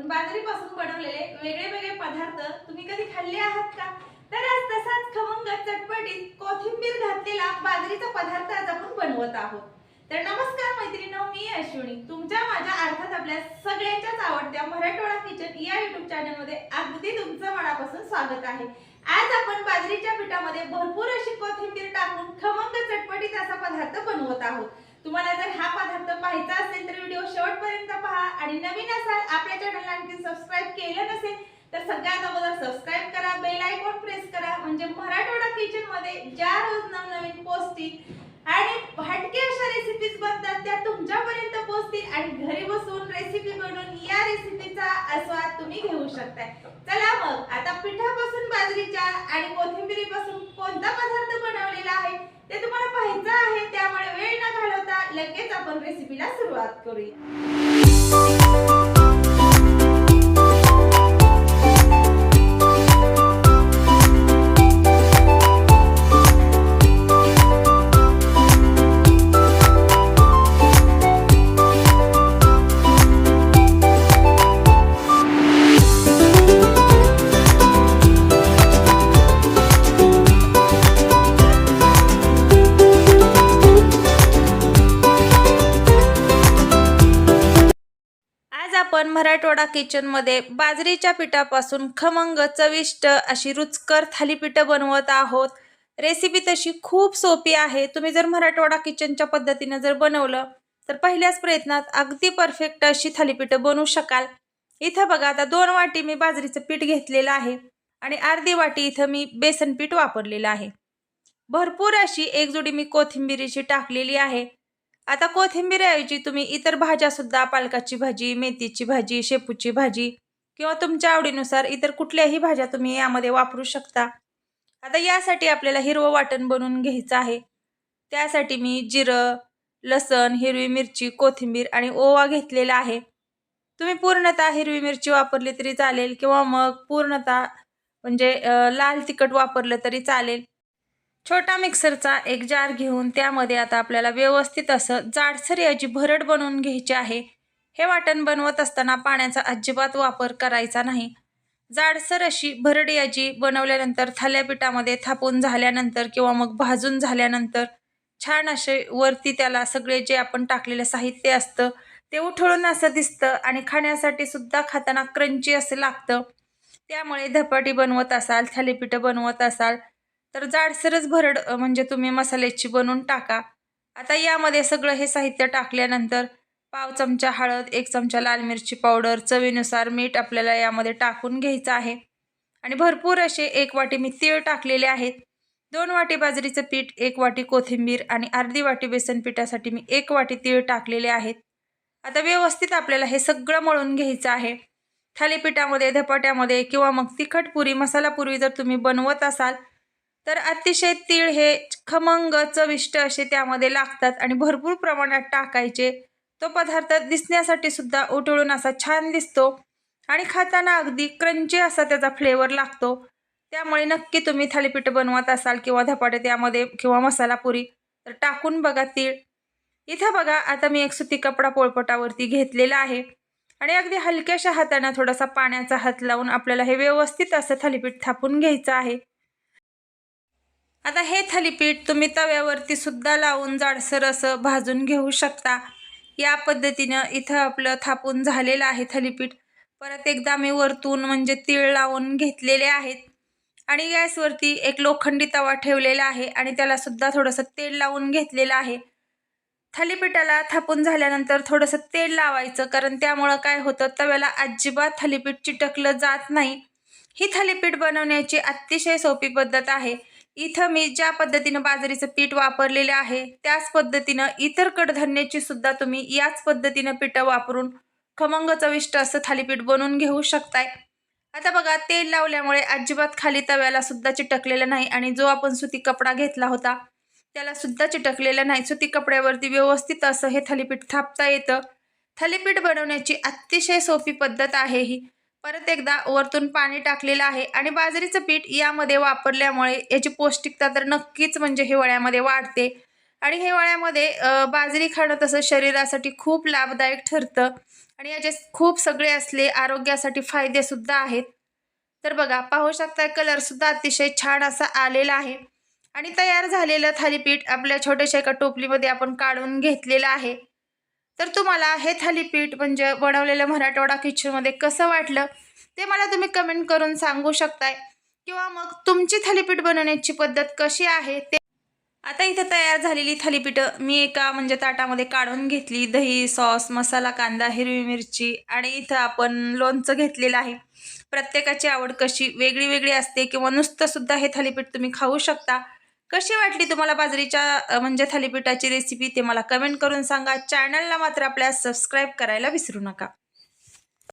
पण बाजरीपासून बनवलेले वेगळे वेगळे पदार्थ तुम्ही कधी खाल्ले आहात का? तर आज तसाच खमंग चटपटीत कोथिंबीर घातलेला बाजरीचा पदार्थ आज आपण बनवत आहोत. तर नमस्कार मैत्रिणींनो मी अश्विनी. तुमच्या माझ्या अर्थात आपल्या सगळ्यांच्याच आवडत्या मराठवाडा किचन या युट्यूब चॅनलमध्ये अगदी तुमचं मनापासून स्वागत आहे. आज आपण बाजरीच्या पिठामध्ये भरपूर अशी कोथिंबीर टाकून खमंग चटपटीत असा पदार्थ बनवत आहोत. तुम्हाला जर हा पदार्थ पाहायचा असेल तर व्हिडिओ शेवटपर्यंत पहा आणि नवीन असाल आपल्या चॅनलला आणखी सबस्क्राईब केलं नसेल तर सगळ्यात अगोदर सबस्क्राईब करा बेल आयकॉन प्रेस करा म्हणजे मराठवाडा किचनमध्ये ज्या रोज नवनवीन पौष्टिक आणि हटके अशा रेसिपीज बनतात त्या तुमच्यापर्यंत पोहोचतील आणि घरी बसून रेसिपी बनवून या रेसिपीचा आस्वाद तुम्ही घेऊ शकताय. चला मग आता पिठापासून बाजरीच्या आणि कोथिंबिरीपासून कोणता पदार्थ बनवलेला आहे? आपण रेसिपीला सुरुवात करूया आपण मराठवाडा किचनमध्ये बाजरीच्या पिठापासून खमंग चविष्ट अशी रुचकर थालीपीठं बनवत आहोत. रेसिपी तशी खूप सोपी आहे. तुम्ही जर मराठवाडा किचनच्या पद्धतीनं जर बनवलं तर पहिल्याच प्रयत्नात अगदी परफेक्ट अशी थालीपीठं बनवू शकाल. इथं बघा आता दोन वाटी मी बाजरीचं पीठ घेतलेलं आहे आणि अर्धी वाटी इथं मी बेसन पीठ वापरलेलं आहे. भरपूर अशी एक जोडी मी कोथिंबिरीची टाकलेली आहे. आता कोथिंबीरऐवजी तुम्ही इतर भाज्यासुद्धा पालकाची भाजी मेथीची भाजी शेपूची भाजी किंवा तुमच्या आवडीनुसार इतर कुठल्याही भाज्या तुम्ही यामध्ये वापरू शकता. आता यासाठी आपल्याला हिरवं वाटण बनवून घ्यायचं आहे. त्यासाठी मी जिरं लसण हिरवी मिरची कोथिंबीर आणि ओवा घेतलेला आहे. तुम्ही पूर्णतः हिरवी मिरची वापरली तरी चालेल किंवा मग पूर्णतः म्हणजे लाल तिखट वापरलं तरी चालेल. छोटा मिक्सरचा एक जार घेऊन त्यामध्ये आता आपल्याला व्यवस्थित असं जाडसर याची भरड बनवून घ्यायची आहे. हे वाटण बनवत असताना पाण्याचा अजिबात वापर करायचा नाही. जाडसर अशी भरड याची बनवल्यानंतर थाल्यापीठामध्ये थापून झाल्यानंतर किंवा मग भाजून झाल्यानंतर छान असे वरती त्याला सगळे जे आपण टाकलेलं साहित्य असतं ते उठळून असं दिसतं आणि खाण्यासाठी सुद्धा खाताना क्रंची असं लागतं. त्यामुळे धपाटी बनवत असाल थालीपीठं बनवत असाल तर जाडसरच भरड म्हणजे तुम्ही मसाल्याची बनवून टाका. आता यामध्ये सगळं हे साहित्य टाकल्यानंतर पाव चमचा हळद एक चमचा लाल मिरची पावडर चवीनुसार मीठ आपल्याला यामध्ये टाकून घ्यायचं आहे. आणि भरपूर असे एक वाटी मी तीळ टाकलेले आहेत. दोन वाटी बाजरीचं पीठ एक वाटी कोथिंबीर आणि अर्धी वाटी बेसन पिठासाठी मी एक वाटी तीळ टाकलेले आहेत. आता व्यवस्थित आपल्याला हे सगळं मळून घ्यायचं आहे. थालीपीठामध्ये धपाट्यामध्ये किंवा मग तिखट पुरी मसाला पुरी जर तुम्ही बनवत असाल तर अतिशय तीळ हे खमंग चविष्ट असे त्यामध्ये लागतात आणि भरपूर प्रमाणात टाकायचे. तो पदार्थ दिसण्यासाठी सुद्धा उटळून असा छान दिसतो आणि खाताना अगदी क्रंची असा त्याचा फ्लेवर लागतो. त्यामुळे नक्की तुम्ही थालीपीठ बनवत असाल किंवा धपाटे त्यामध्ये किंवा मसाला पुरी तर टाकून बघा तीळ. इथं बघा आता मी एक सुती कपडा पोळपटावरती घेतलेला आहे आणि अगदी हलक्याशा हाताने थोडासा पाण्याचा हात लावून आपल्याला हे व्यवस्थित असं थालीपीठ थापून घ्यायचं आहे. आता हे थालीपीठ तुम्ही तव्यावरती सुद्धा लावून जाडसर असं भाजून घेऊ शकता. या पद्धतीनं इथं आपलं थापून झालेलं आहे थालीपीठ. परत एकदा मी वरतून म्हणजे तीळ लावून घेतलेले आहेत. आणि गॅसवरती एक लोखंडी तवा ठेवलेला आहे आणि त्यालासुद्धा थोडंसं तेल लावून घेतलेलं आहे. थालीपीठाला थापून झाल्यानंतर थोडंसं तेल लावायचं कारण त्यामुळं काय होतं तव्याला अजिबात थालीपीठ चिटकलं जात नाही. ही थालीपीठ बनवण्याची अतिशय सोपी पद्धत आहे. इथं मी ज्या पद्धतीनं बाजरीचं पीठ वापरलेलं आहे त्याच पद्धतीनं इतर कडधान्याची सुद्धा तुम्ही याच पद्धतीनं पिठं वापरून खमंग चविष्ट असं थालीपीठ बनवून घेऊ शकताय. आता बघा तेल लावल्यामुळे अजिबात खाली तव्याला सुद्धा चिटकलेलं नाही आणि जो आपण सुती कपडा घेतला होता त्याला सुद्धा चिटकलेलं नाही. सुती कपड्यावरती व्यवस्थित असं हे थालीपीठ थापता येतं. थालीपीठ बनवण्याची अतिशय सोपी पद्धत आहे ही. परत एकदा वरतून पाणी टाकलेलं आहे आणि बाजरीचं पीठ यामध्ये वापरल्यामुळे याची पौष्टिकता तर नक्कीच म्हणजे हिवाळ्यामध्ये वाढते. आणि हिवाळ्यामध्ये बाजरी खाणं तसं शरीरासाठी खूप लाभदायक ठरतं आणि याचे खूप सगळे असले आरोग्यासाठी फायदेसुद्धा आहेत. तर बघा पाहू शकता कलरसुद्धा अतिशय छान असा आलेला आहे. आणि तयार झालेलं थालीपीठ आपल्या छोट्याशा एका टोपलीमध्ये आपण काढून घेतलेलं आहे. तर तुम्हाला हे थालीपीठ म्हणजे बनवलेलं मराठवाडा किचनमध्ये कसं वाटलं ते मला तुम्ही कमेंट करून सांगू शकताय. किंवा मग तुमची थालीपीठ बनवण्याची पद्धत कशी आहे ते आता इथं तयार झालेली थालीपीठं मी एका म्हणजे ताटामध्ये काढून घेतली. दही सॉस मसाला कांदा हिरवी मिरची आणि इथं आपण लोणचं घेतलेलं आहे. प्रत्येकाची आवड कशी वेगळी वेगळी असते किंवा नुसतंसुद्धा हे थालीपीठ तुम्ही खाऊ शकता. कशी वाटली तुम्हाला बाजरीच्या म्हणजे थालीपीठाची रेसिपी ते मला कमेंट करून सांगा. चॅनलला मात्र आपल्या सबस्क्राईब करायला विसरू नका.